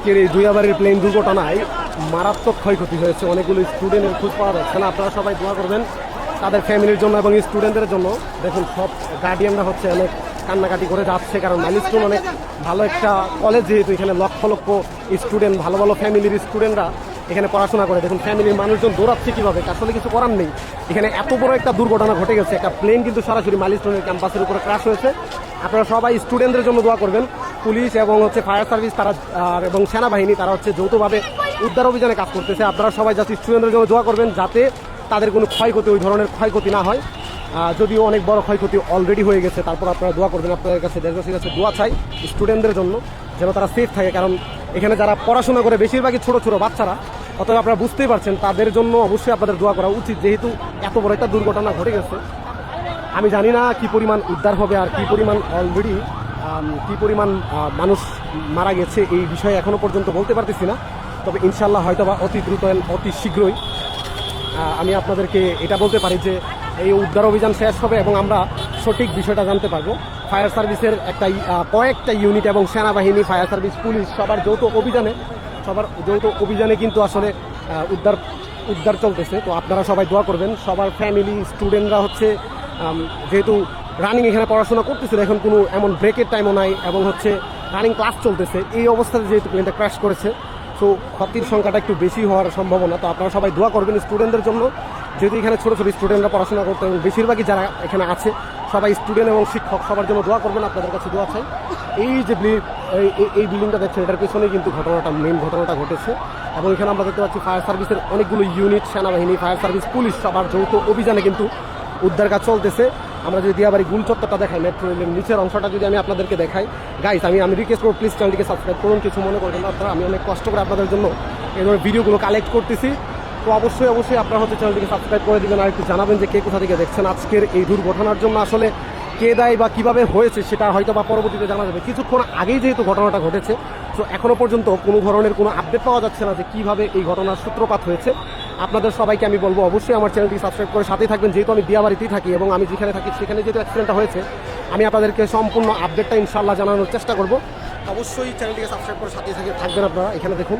আজকের এই দুইয়াবাড়ির প্লেন দুর্ঘটনায় মারাত্মক ক্ষয়ক্ষতি হয়েছে। অনেকগুলো স্টুডেন্টের খোঁজ পাওয়া যাচ্ছে না। আপনারা সবাই দোয়া করবেন তাদের ফ্যামিলির জন্য এবং স্টুডেন্টদের জন্য। দেখুন, সব গার্ডিয়ানরা হচ্ছে অনেক কান্নাকাটি করে যাচ্ছে, কারণ মাইলস্টোন অনেক ভালো একটা কলেজ যেহেতু এখানে লক্ষ লক্ষ স্টুডেন্ট ভালো ভালো ফ্যামিলির স্টুডেন্টরা এখানে পড়াশোনা করে। দেখুন ফ্যামিলির মানুষজন দৌড়াচ্ছে কীভাবে? আসলে কিছু করার নেই। এখানে এত বড় একটা দুর্ঘটনা ঘটে গেছে। একটা প্লেন কিন্তু সরাসরি মাইলস্টোনের ক্যাম্পাসের উপরে ক্রাশ হয়েছে। আপনারা সবাই স্টুডেন্টদের জন্য দোয়া করবেন। পুলিশ এবং হচ্ছে ফায়ার সার্ভিস তারা এবং সেনাবাহিনী, তারা হচ্ছে যৌথভাবে উদ্ধার অভিযানে কাজ করতেছে। আপনারা সবাই যাতে স্টুডেন্টদের জন্য দোয়া করবেন যাতে তাদের কোনো ক্ষয়ক্ষতি, ওই ধরনের ক্ষয়ক্ষতি না হয়। যদিও অনেক বড় ক্ষয়ক্ষতি অলরেডি হয়ে গেছে, তারপর আপনারা দোয়া করবেন। আপনাদের কাছে দেশবাসীর কাছে দোয়া চাই স্টুডেন্টদের জন্য, যেন তারা সেফ থাকে। কারণ এখানে যারা পড়াশোনা করে, বেশিরভাগই ছোট ছোট বাচ্চারা, অতএব আপনারা বুঝতেই পারছেন, তাদের জন্য অবশ্যই আপনাদের দোয়া করা উচিত। যেহেতু এত বড় একটা দুর্ঘটনা ঘটে গেছে, আমি জানি না কি পরিমাণ উদ্ধার হবে আর কি পরিমাণ অলরেডি কি পরিমাণ মানুষ মারা গেছে এই বিষয়ে এখনও পর্যন্ত বলতে পারতেছি না। তবে ইনশাল্লাহ হয়তো বা অতি দ্রুত অতি শীঘ্রই আমি আপনাদেরকে এটা বলতে পারি যে এই উদ্ধার অভিযান শেষ হবে এবং আমরা সঠিক বিষয়টা জানতে পারব। ফায়ার সার্ভিসের একটা কয়েকটা ইউনিট এবং সেনাবাহিনী, ফায়ার সার্ভিস, পুলিশ সবার যৌথ অভিযানে, সবার যৌথ অভিযানে কিন্তু আসলে উদ্ধার উদ্ধার চলতেছে। তো আপনারা সবাই দোয়া করবেন। সবার ফ্যামিলি, স্টুডেন্টরা হচ্ছে যেহেতু রানিং এখানে পড়াশোনা করতেছিল, এখন কোনো এমন ব্রেকের টাইমও নাই এবং হচ্ছে রানিং ক্লাস চলতেছে। এই অবস্থাতে যেহেতু প্লেনটা ক্র্যাশ করেছে তো ক্ষতির সংখ্যাটা একটু বেশি হওয়ার সম্ভাবনা। তো আপনারা সবাই দোয়া করবেন স্টুডেন্টদের জন্য। যেহেতু এখানে ছোটো ছোটো স্টুডেন্টরা পড়াশোনা করতে এবং বেশিরভাগই যারা এখানে আছে, সবাই স্টুডেন্ট এবং শিক্ষক, সবার জন্য দোয়া করবেন, আপনাদের কাছে দোয়া চাই। এই যে এই বিল্ডিংটা দেখছেন, এটার পেছনেই কিন্তু ঘটনাটা মেন ঘটনাটা ঘটেছে। এবং এখানে আমরা দেখতে পাচ্ছি ফায়ার সার্ভিসের অনেকগুলো ইউনিট সেনাবাহিনী ফায়ার সার্ভিস পুলিশ, সবার যৌথ অভিযানে কিন্তু উদ্ধার কাজ চলতেছে। আমরা যদি দিয়াবাড়ি গুল চত্বরটা দেখাই মেট্রো রেলের নিচের অংশটা যদি আমি আপনাদেরকে দেখাই। গাইস আমি আমি রিকোয়েস্ট করব প্লিজ চ্যানেলটিকে সাবস্ক্রাইব করুন, কিছু মনে করবেন আপনারা। আমি অনেক কষ্ট করে আপনাদের জন্য এই ধরনের ভিডিওগুলো কালেক্ট করতেছি। তো অবশ্যই অবশ্যই আপনারা হচ্ছে চ্যানেলটিকে সাবস্ক্রাইব করে দিবেন, আর একটু জানাবেন যে কে কোথা থেকে দেখছেন আজকের এই দুর্ঘটনার জন্য আসলে কে দায় বা কীভাবে হয়েছে সেটা হয়তো বা পরবর্তীতে জানা যাবে। কিছুক্ষণ আগেই যেহেতু ঘটনাটা ঘটেছে, তো এখনও পর্যন্ত কোনো ধরনের কোনো আপডেট পাওয়া যাচ্ছে না যে কীভাবে এই ঘটনার সূত্রপাত হয়েছে। আপনাদের সবাইকে আমি বলব, অবশ্যই আমার চ্যানেলটি সাবস্ক্রাইব করে সাথেই থাকবেন। যেহেতু আমি দিয়াবাড়িতেই থাকি এবং আমি যেখানে থাকি, সেখানে যেহেতু অ্যাক্সিডেন্টটা হয়েছে, আমি আপনাদেরকে সম্পূর্ণ আপডেটটা ইনশাল্লাহ জানানোর চেষ্টা করব। অবশ্যই চ্যানেলটিকে সাবস্ক্রাইব করে সাথে থাকে থাকবেন আপনারা। এখানে দেখুন,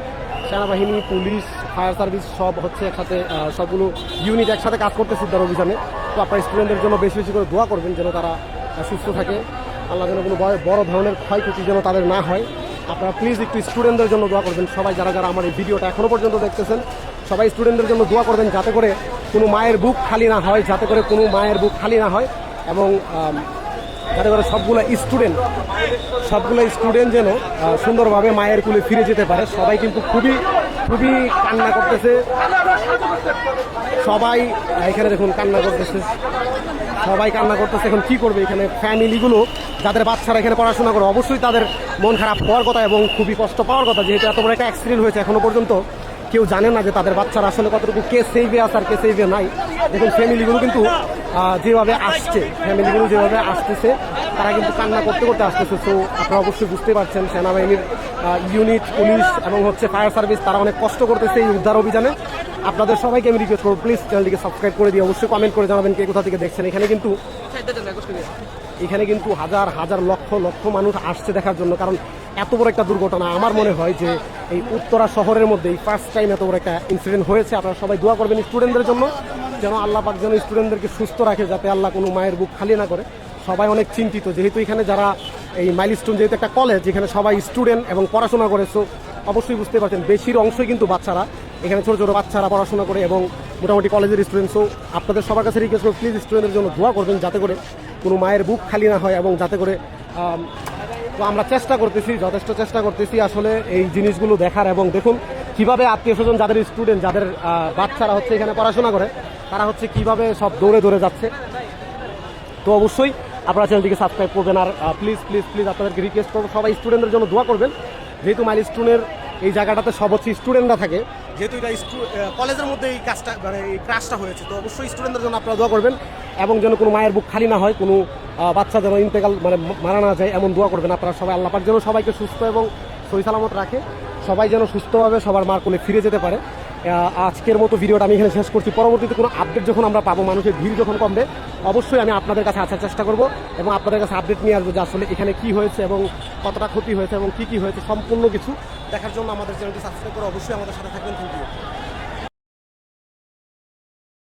সেনাবাহিনী, পুলিশ, ফায়ার সার্ভিস সব হচ্ছে একসাথে সবগুলো ইউনিট একসাথে কাজ করতে উদ্ধার অভিযানে। তো আপনার স্টুডেন্টদের জন্য বেশি বেশি করে দোয়া করবেন যেন তারা সুস্থ থাকে। আল্লাহ যেন কোনো বড় ধরনের ক্ষয়ক্ষতি যেন তাদের না হয়। আপনারা প্লিজ একটু স্টুডেন্টদের জন্য দোয়া করবেন। সবাই যারা যারা আমার এই ভিডিওটা এখনও পর্যন্ত দেখতেছেন সবাই স্টুডেন্টদের জন্য দোয়া করবেন যাতে করে কোনো মায়ের বুক খালি না হয়, যাতে করে কোনো মায়ের বুক খালি না হয় এবং যাতে করে সবগুলো স্টুডেন্ট সবগুলো স্টুডেন্ট যেন সুন্দরভাবে মায়ের কুলে ফিরে যেতে পারে। সবাই কিন্তু খুবই খুবই কান্না করতেছে। সবাই, এখানে দেখুন কান্না করতেছে। সবাই কান্না করতেছে। এখন কি করবে এখানে ফ্যামিলিগুলো যাদের বাচ্চারা এখানে পড়াশোনা করে, অবশ্যই তাদের মন খারাপ হওয়ার কথা এবং খুবই কষ্ট পাওয়ার কথা। যেহেতু এত বড় একটা অ্যাক্সিডেন্ট হয়েছে এখনও পর্যন্ত। কেউ জানে না যে তাদের বাচ্চারা আসলে কতটুকু কে সেভে আছে আর কে সেভে নাই। দেখুন ফ্যামিলিগুলো কিন্তু যেভাবে আসছে ফ্যামিলিগুলো যেভাবে আসতেছে তারা কিন্তু কান্না করতে করতে আসতেছে। তো আপনারা অবশ্যই বুঝতে পারছেন সেনাবাহিনীর ইউনিট পুলিশ এবং হচ্ছে ফায়ার সার্ভিস তারা অনেক কষ্ট করতেছে এই উদ্ধার অভিযানে। আপনাদের সবাইকে আমি রিকোয়েস্ট করব প্লিজ চ্যানেলটিকে সাবস্ক্রাইব করে দিয়ে অবশ্যই কমেন্ট করে জানাবেন কে কোথা থেকে দেখছেন। এখানে কিন্তু এখানে কিন্তু হাজার হাজার লক্ষ লক্ষ মানুষ আসছে দেখার জন্য। কারণ এত বড় একটা দুর্ঘটনা। আমার মনে হয় যে এই উত্তরা শহরের মধ্যে এই ফার্স্ট টাইম এত বড় একটা ইনসিডেন্ট হয়েছে। আপনারা সবাই দোয়া করবেন স্টুডেন্টদের জন্য, যেন আল্লাহ পাক যেন স্টুডেন্টদেরকে সুস্থ রাখে, যাতে আল্লাহ কোনো মায়ের বুক খালি না করে। সবাই অনেক চিন্তিত, যেহেতু এখানে যারা এই মাইলস্টোন যেহেতু একটা কলেজ যেখানে সবাই স্টুডেন্ট এবং পড়াশোনা করে সো অবশ্যই বুঝতে পারছেন বেশির অংশই কিন্তু বাচ্চারা, এখানে ছোটো ছোটো বাচ্চারা পড়াশোনা করে এবং মোটামুটি কলেজের স্টুডেন্ট সো আপনাদের সবার কাছে রিকোয়েস্ট করব প্লিজ স্টুডেন্টের জন্য দোয়া করবেন, যাতে করে কোনো মায়ের বুক খালি না হয় এবং যাতে করে তো আমরা চেষ্টা করতেছি, যথেষ্ট চেষ্টা করতেছি আসলে এই জিনিসগুলো দেখার এবং দেখুন কীভাবে আত্মীয় স্বজন যাদের স্টুডেন্ট যাদের বাচ্চারা হচ্ছে এখানে পড়াশোনা করে, তারা হচ্ছে কীভাবে সব দৌড়ে দৌড়ে যাচ্ছে। তো অবশ্যই আপনারা চ্যানেলটিকে সাবস্ক্রাইব করবেন আর প্লিজ প্লিজ প্লিজ আপনাদেরকে রিকোয়েস্ট করব। সবাই স্টুডেন্টদের জন্য দোয়া করবেন, যেহেতু মাইল স্টুনের এই জায়গাটাতে সব হচ্ছে স্টুডেন্টরা থাকে, যেহেতু এটা কলেজের মধ্যে এই কাজটা মানে এই ক্রাশটা হয়েছে, তো অবশ্যই স্টুডেন্টদের জন্য আপনারা দোয়া করবেন এবং যেন কোনো মায়ের বুক খালি না হয়, কোনো বাচ্চা যেন ইন্তেকাল মানে মারা না যায়, এমন দোয়া করবেন আপনারা সবাই। আল্লাহ পাক যেন সবাইকে সুস্থ এবং সহি সালামত রাখে। সবাই যেন সুস্থভাবে সবার মার কোলে ফিরে যেতে পারে। আজকের মতো ভিডিওটা আমি এখানে শেষ করছি। পরবর্তীতে কোনো আপডেট যখন আমরা পাবো, মানুষের ভিড় যখন কমবে, অবশ্যই আমি আপনাদের কাছে আসার চেষ্টা করব এবং আপনাদের কাছে আপডেট নিয়ে আসব যে আসলে এখানে কি হয়েছে এবং কতটা ক্ষতি হয়েছে এবং কি কি হয়েছে, সম্পূর্ণ কিছু দেখার জন্য আমাদের চ্যানেলটি সাবস্ক্রাইব করে অবশ্যই আমাদের সাথে থাকবেন। Thank you